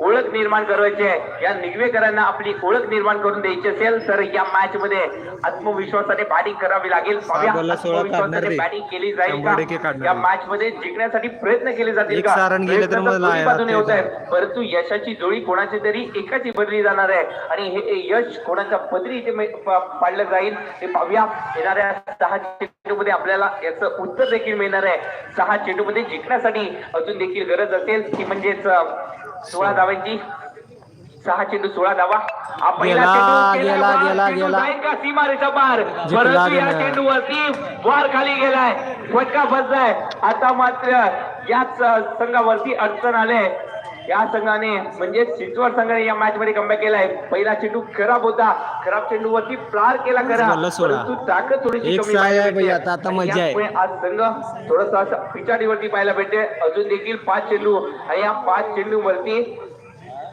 ओळख निर्माण करायची आहे या निगवेकरांना आपली ओळख निर्माण करून द्यायची असेल तर या मॅच मध्ये आत्मविश्वासाने बॅटिंग करावी लागेल. आत्मविश्वासाने. बॅटिंग केली जाईल या. मॅच मध्ये जिंकण्यासाठी प्रयत्न केले जातील बाजूने होत परंतु यशाची जोडी कोणाची तरी एकाची बदली जाणार आहे. आणि हे यश कोणाच्या पदरी इथे पाडलं जाईल ते पाहूया. येणाऱ्या सहा चेंडू मध्ये आपल्याला याचं उत्तर देखील मिळणार आहे. सहा चेंडू मध्ये जिंकण्यासाठी अजून देखील गरज असेल ती म्हणजेच सोळा धावांची. सहा चेंडू सोळा धावा. गेला, गेला, बार, गेला, गेला. पार? जिंकला परंतु या. चेंडूवरती वार खाली गेलाय. फटका बसलाय. आता मात्र याच संघावरती अडचण आले या संघाने म्हणजे चिंचवड संघाने या मॅच मध्ये कमबॅक केलाय पहिला चेंडू खराब होता. खराब चेंडूवरती प्रार केला सोळा. परंतु ताकद थोडीशी कमी आज संघ थोडासा असा पिछाडीवरती पाहायला भेटते अजून देखील पाच चेंडू आणि या पाच चेंडू वरती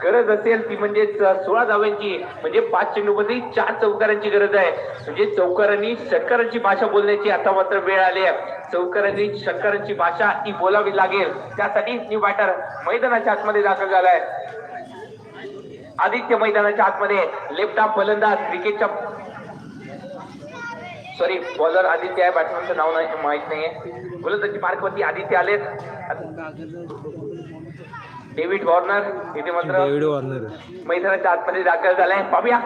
गरज असेल ती म्हणजे सोळा धाव्यांची म्हणजे पाच चेंडू मध्ये चार चौकारांची गरज आहे. म्हणजे चौकारांनी षटकारांची भाषा बोलण्याची आता मात्र वेळ आली आहे. चौकारांनी षटकारांची भाषा ही बोलावी लागेल. त्यासाठी न्यू बॅटर मैदानाच्या आतमध्ये दाखल झालाय. आदित्य मैदानाच्या आतमध्ये लेफ्ट फलंदाज क्रिकेटच्या सॉरी बॉलर आदित्य आहे. बॅट्समॅनचं नाव नाही माहीत नाहीये. गोलंदाजी मार्कवरती आदित्य आलेत. डेव्हिड वॉर्नर इथे मात्र डेव्हिड वॉर्नर. मैदानाच्या आतमध्ये दाखल झालाय. पाहूया.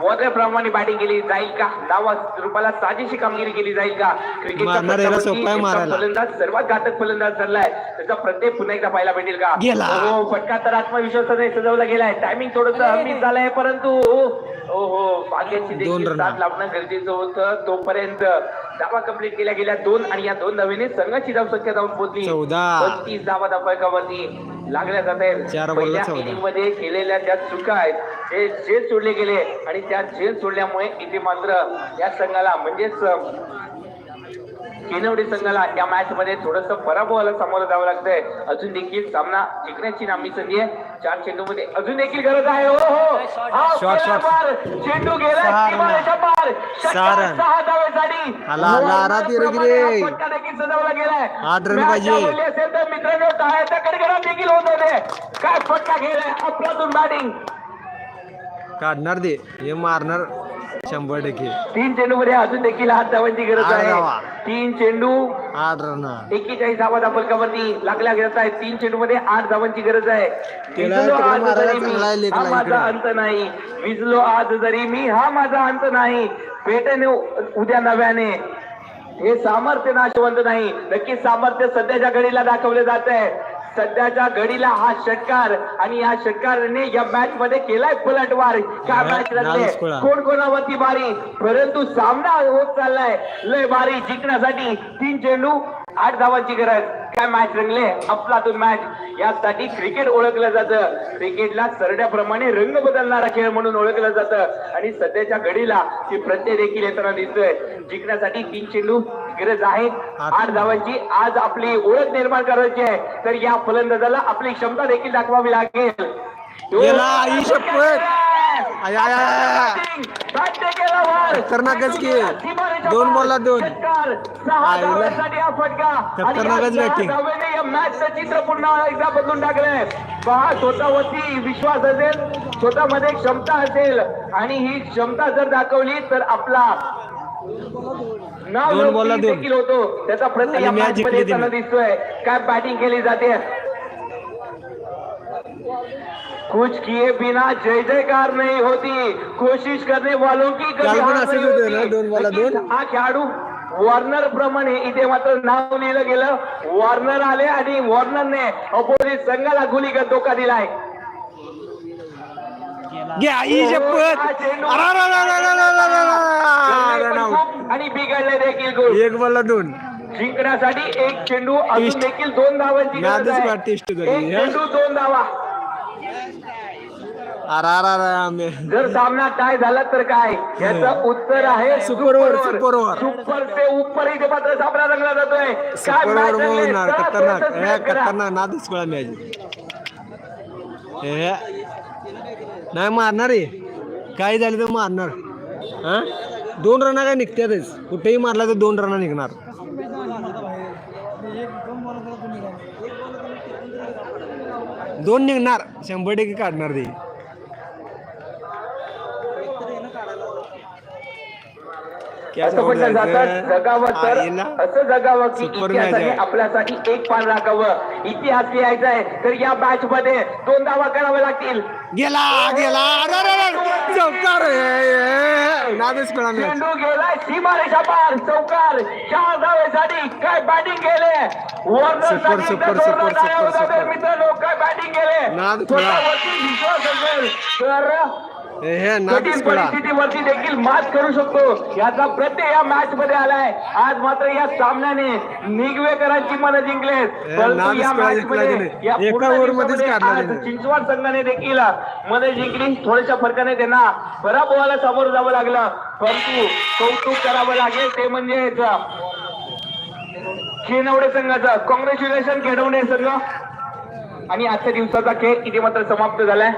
वॉर्नर प्रमाणे बॅटिंग केली जाईल का? डावा रूपाला साजेशी कामगिरी केली जाईल का? क्रिकेटच्या मारणार याला पट्ट्यावरती सोपं आहे एकटा मारायला. फलंदाज सर्वात घातक फलंदाज ठरलाय. त्याचा प्रत्येक पुन्हा एकदा पाहायला भेटेल का? गेला. हो फटका तर आत्मविश्वासाने सजवला गेलाय. टायमिंग थोडस मिस झालंय परंतु हो हो भाग्याची दोन देखील रन. साथ लावणं गरजेचं होतं. तोपर्यंत धावा कंप्लीट केल्या गेल्या दोन आणि या दोन धावेने संघाची धाव संख्या जाऊन पोहोचली. चौदा. पस्तीस धावा धावकावरती लागल्या जात चार आहेत बॉलला पहिल्या चौदा. inning मध्ये केलेल्या ज्या चुका आहेत ते जेल सोडले गेले आणि त्या जेल सोडल्यामुळे इथे मात्र या संघाला म्हणजेच किनवडी संघाला या मॅच मध्ये थोडस पराभवाला सामोरं जावं लागतंय. अजून देखील सामना जिंकण्याची नामी संधी आहे. चार चेंडू मध्ये अजून देखील गरज आहे. हो हो शॉट शॉट चेंडू गेला सारण आला आला आरा ती रे आठ रन पाहिजे मित्रांनो देखील होत होते काय फटका बॅटिंग काढणार दे. हे मारणार शंभर टक्के. तीन चेंडू मध्ये अजून देखील हात धावांची गरज आहे. तीन चेंडू. आठ रन एकेचाळीस धावा धापलकावरती लागल्या गेला आहे तीन चेंडू मध्ये आठ धावांची गरज आहे. विजलो आज जरी मी, हा माझा. अंत नाही. विजलो आज जरी मी हा माझा अंत नाही. पेटणे उद्या नव्याने. हे सामर्थ्य नाशवंत नाही. नक्कीच सामर्थ्य सध्याच्या घडीला दाखवले जात आहे. सध्याच्या घडीला हा षटकार आणि या षटकाराने या मॅच मध्ये केलाय पलटवार काय मॅच कोळा. कोण कोणावरती बारी? परंतु सामना होत चाललाय. लय बारी जिंकण्यासाठी तीन चेंडू आठ धावांची गरज. काय मॅच रंगले? अफलातून मॅच यासाठी क्रिकेट ओळखलं जातं. क्रिकेटला सरड्याप्रमाणे रंग बदलणारा खेळ म्हणून ओळखलं जातं. आणि सध्याच्या घडीला ती प्रत्यय देखील येताना दिसतोय. जिंकण्यासाठी तीन चेंडू गरज आहे. आठ धावांची आज आपली ओळख निर्माण करायची आहे. तर या फलंदाजाला आपली क्षमता देखील दाखवावी लागेल. आया खतरनाकच की. दोन बॉलला दोन. खतरनाकच बॅटिंग चित्र पुन्हा एकदा बदलून स्वतःवरती विश्वास असेल स्वतःमध्ये क्षमता असेल आणि ही क्षमता जर दाखवली तर आपला नाव होतो त्याचा प्रत्येक दिसतोय. काय बॅटिंग केली जाते? कुछ किए बिना जय जयकार नहीं होती। कोशिश करने वालों की दोन खेळाडू वॉर्नर प्रमाणे इथे मात्र नाव लिहिलं गेलं. वॉर्नर आले आणि वॉर्नरने अपोजिट संघाला गुलीकर धोका दिलाय. आणि बिघडले देखील एक वाला दोन जिंकण्यासाठी एक चेंडू अजून देखील दोन धावांची चेंडू दोन धावा जर सामना काय झाला तर काय? याचं उत्तर आहे super over, super over. Super से ऊपर इथे मात्र सामना रंगला जातोय. Super over? होणार. खतरनाक. हे. खतरनाक. नादच कोळा मॅच हे नाही मारणार आहे. काय झालं तर मारणार. हा? दोन रना काय निघतातच कुठेही मारला तर दोन रना निघणार. दोन निघणार. शंभर टक्के काढणार ते. क्या असं जगावं की इतिहासाने. आपल्यासाठी एक पान राखावं. इतिहास लिहायचा आहे तर या मॅच मध्ये दोन धावा करावे लागतील. गेला गेला. अरे, अरे, चौकार नादच चेंडू गेलाय सीमारेषा पार चौकार. चार धावेसाठी काय बॅटिंग केले? Super, super, super, super, super. मित्रांनो काय बॅटिंग केले? नाद खुळा. स्वतःवरती विश्वास असेल. तर कठीण कळा. परिस्थितीवरती देखील मात करू शकतो. याचा प्रत्यय या मॅच मध्ये आलाय. आज मात्र या सामन्याने निगवेकरांची मन परंतु नादच या कळा मॅच जिंकला एका काढला त्याने. चिंचवड संघाने देखील मध्ये जिंकली थोड्याशा फरकाने त्यांना पराभवाला सामोरं जावं लागलं. परंतु कौतुक करावं लागेल ते म्हणजे खेनवडे संघाचं कॉंग्रॅच्युलेशन खेळवणे संघ आणि आजच्या दिवसाचा खेळ इथे मात्र समाप्त झालाय?